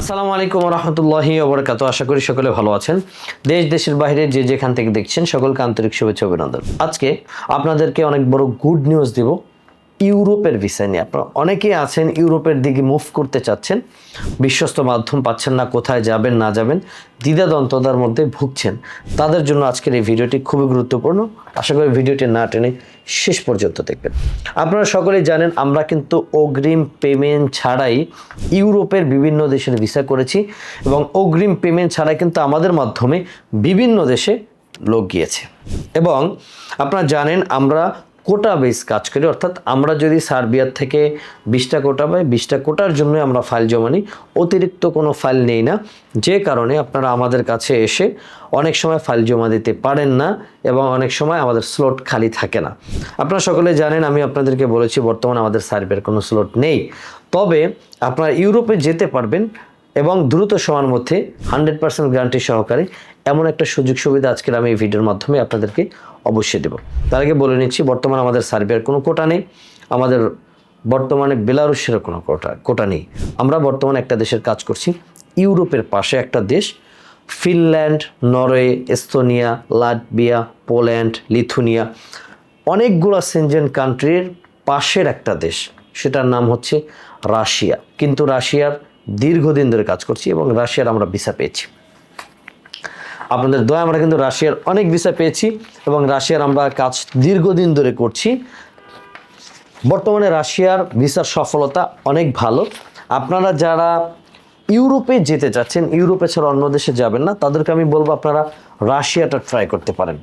আসসালামু আলাইকুম রহমতুল্লাহি ওবরাকাত। আশা করি সকলে ভালো আছেন। দেশ, দেশের বাইরে যে যেখান থেকে দেখছেন, সকলকে আন্তরিক শুভেচ্ছা অভিনন্দন। আজকে আপনাদেরকে অনেক বড় গুড নিউজ দিব। ইউরোপের ভিসা নিয়ে। আপনারা অনেকেই আছেন, ইউরোপের দিকে মুভ করতে চাচ্ছেন, বিশ্বস্ত মাধ্যম পাচ্ছেন না, কোথায় যাবেন, না যাবেন, দ্বিধাদ্বন্দ্বতার মধ্যে ভুগছেন। তাদের জন্য আজকের এই ভিডিওটি খুবই গুরুত্বপূর্ণ। আশা করি ভিডিওটি না টেনে শেষ পর্যন্ত দেখবেন। আপনারা সকলেই জানেন, আমরা কিন্তু অগ্রিম পেমেন্ট ছাড়াই ইউরোপের বিভিন্ন দেশের ভিসা করেছি এবং অগ্রিম পেমেন্ট ছাড়াই কিন্তু আমাদের মাধ্যমে বিভিন্ন দেশে লোক গিয়েছে। এবং আপনারা জানেন, আমরা কোটা বেস কাজ করি, অর্থাৎ আমরা যদি সার্বিয়ার থেকে বিশটা কোটা পাই, বিশটা কোটার জন্য আমরা ফাইল জমা নিই। অতিরিক্ত কোনো ফাইল নেই না। যে কারণে আপনারা আমাদের কাছে এসে অনেক সময় ফাইল জমা দিতে পারেন না এবং অনেক সময় আমাদের স্লট খালি থাকে না। আপনারা সকলে জানেন, আমি আপনাদেরকে বলেছি, বর্তমানে আমাদের সার্বিয়ার কোনো স্লট নেই। তবে আপনারা ইউরোপে যেতে পারবেন এবং দ্রুত সময়ের মধ্যে হান্ড্রেড পার্সেন্ট গ্যারান্টি সহকারে এমন একটা সুযোগ সুবিধা আজকের আমি এই ভিডিওর মাধ্যমে আপনাদেরকে অবশ্যই দেব। তার আগে বলে নিচ্ছি, বর্তমানে আমাদের সার্বিয়ার কোনো কোটা নেই। আমাদের বর্তমানে বেলারুশেরও কোনো কোটা কোটা নেই। আমরা বর্তমানে একটা দেশের কাজ করছি, ইউরোপের পাশে একটা দেশ। Finland, Norway, Estonia, Latvia, Poland, Lithuania অনেকগুলো সেনজেন কান্ট্রির পাশের একটা দেশ। সেটার নাম হচ্ছে রাশিয়া। কিন্তু রাশিয়ার দীর্ঘদিন ধরে কাজ করছি এবং রাশিয়ার আমরা ভিসা পেয়েছি। আপনাদের দয়া, আমরা কিন্তু রাশিয়ার অনেক ভিসা পেয়েছি এবং রাশিয়ার আমরা কাজ দীর্ঘদিন ধরে করছি। বর্তমানে রাশিয়ার ভিসার সফলতা অনেক ভালো। আপনারা যারা ইউরোপে যেতে চাচ্ছেন ইউরোপে ছাড়া অন্য দেশে যাবেন না। তাদেরকে আমি বলব আপনারা রাশিয়াটা ট্রাই করতে পারেন।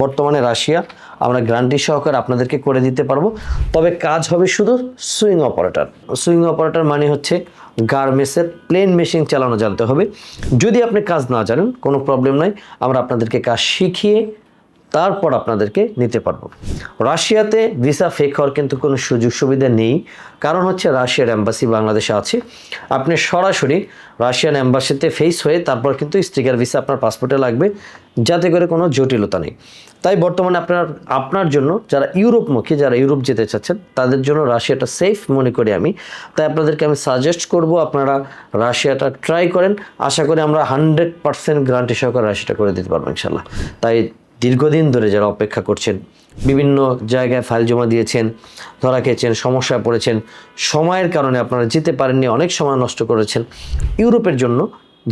বর্তমানে রাশিয়া, আমরা গ্যারান্টি সহকারে আপনাদেরকে করে দিতে পারব। তবে কাজ হবে শুধু সুইং অপারেটর। সুইং অপারেটর মানে হচ্ছে গার্মেন্টসের প্লেন মেশিন চালানো জানতে হবে। যদি আপনি কাজ না জানেন, কোনো প্রবলেম নাই। আমরা আপনাদেরকে কাজ শিখিয়ে তারপর আপনাদেরকে নিতে পারব। রাশিয়াতে ভিসা ফেক হওয়ার কিন্তু কোনো সুযোগ সুবিধা নেই। কারণ হচ্ছে রাশিয়ার অ্যাম্বাসি বাংলাদেশে আছে। আপনি সরাসরি রাশিয়ান অ্যাম্বাসিতে ফেস হয়ে তারপর কিন্তু স্টিকার ভিসা আপনার পাসপোর্টে লাগবে। যাতে করে কোনো জটিলতা নেই। তাই বর্তমানে আপনার আপনার জন্য যারা ইউরোপমুখী, যারা ইউরোপ যেতে চাচ্ছেন, তাদের জন্য রাশিয়াটা সেফ মনে করি আমি। তাই আপনাদেরকে আমি সাজেস্ট করব আপনারা রাশিয়াটা ট্রাই করেন। আশা করি আমরা হান্ড্রেড পার্সেন্ট গ্যারান্টি সহকারে রাশিয়াটা করে দিতে পারব ইনশাল্লাহ তাই দীর্ঘদিন ধরে যারা অপেক্ষা করছেন, বিভিন্ন জায়গায় ফাইল জমা দিয়েছেন, ধরা খেয়েছেন, সমস্যায় পড়েছেন, সময়ের কারণে আপনারা যেতে পারেননি, অনেক সময় নষ্ট করেছেন। ইউরোপের জন্য,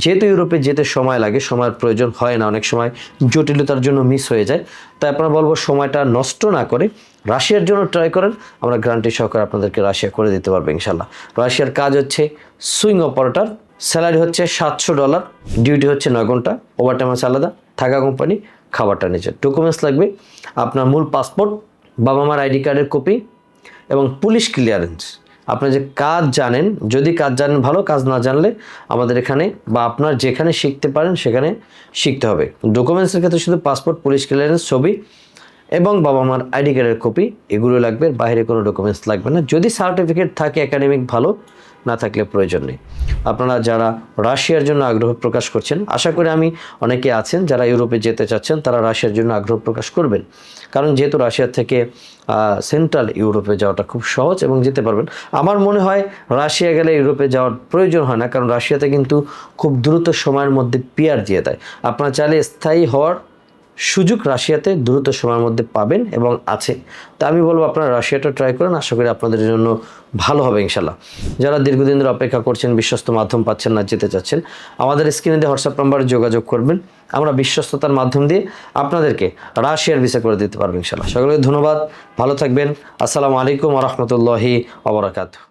যেহেতু ইউরোপে যেতে সময় লাগে, সময়ের প্রয়োজন হয় না, অনেক সময় জটিলতার জন্য মিস হয়ে যায়। তাই আপনারা বলব সময়টা নষ্ট না করে রাশিয়ার জন্য ট্রাই করেন। আমরা গ্যারান্টি সহকারে আপনাদেরকে রাশিয়া করে দিতে পারব ইনশাল্লাহ রাশিয়ার কাজ হচ্ছে সুইং অপারেটার স্যালারি হচ্ছে সাতশো ডলার ডিউটি হচ্ছে নয় ঘণ্টা ওভারটাইম আছে আলাদা, থাকা কোম্পানি খাবারটা নিচে ডকুমেন্টস লাগবে, আপনার মূল পাসপোর্ট বাবা মার আইডি কার্ডের কপি এবং পুলিশ ক্লিয়ারেন্স আপনি যে কাজ জানেন, যদি কাজ জানেন ভালো, কাজ না জানলে আমাদের এখানে বা আপনার যেখানে শিখতে পারেন, সেখানে শিখতে হবে। ডকুমেন্টসের ক্ষেত্রে শুধু পাসপোর্ট পুলিশ ক্লিয়ারেন্স ছবি এবং বাবা মার আইডি কার্ডের কপি এগুলো লাগবে, বাইরে কোনো ডকুমেন্টস লাগবে না। যদি সার্টিফিকেট থাকে একাডেমিক ভালো, না থাকলে প্রয়োজন নেই। আপনারা যারা রাশিয়ার জন্য আগ্রহ প্রকাশ করছেন, আশা করি আমি অনেকে আছেন, যারা ইউরোপে যেতে চাচ্ছেন, তারা রাশিয়ার জন্য আগ্রহ প্রকাশ করবেন। কারণ যেহেতু রাশিয়া থেকে সেন্ট্রাল ইউরোপে যাওয়াটা খুব সহজ এবং যেতে পারবেন। আমার মনে হয় রাশিয়া গেলে ইউরোপে যাওয়ার প্রয়োজন হয় না, কারণ রাশিয়াতে কিন্তু খুব দ্রুত সময়ের মধ্যে পিয়ার দিয়ে দেয়। আপনারা চাইলে স্থায়ী হওয়ার সুযোগ রাশিয়াতে দ্রুত সময়ের মধ্যে পাবেন এবং আছে। তা আমি বলব আপনারা রাশিয়াটা ট্রাই করেন, আশা করি আপনাদের জন্য ভালো হবে ইনশাল্লাহ যারা দীর্ঘদিন ধরে অপেক্ষা করছেন, বিশ্বস্ত মাধ্যম পাচ্ছেন না, যেতে চাচ্ছেন, আমাদের স্ক্রিনে দিয়ে হোয়াটসঅ্যাপ নাম্বারে যোগাযোগ করবেন। আমরা বিশ্বস্ততার মাধ্যম দিয়ে আপনাদেরকে রাশিয়ার ভিসা করে দিতে পারব ইনশাল্লাহ সকলকে ধন্যবাদ, ভালো থাকবেন। আসসালামু আলাইকুম রহমতুল্লাহি অবরাকাত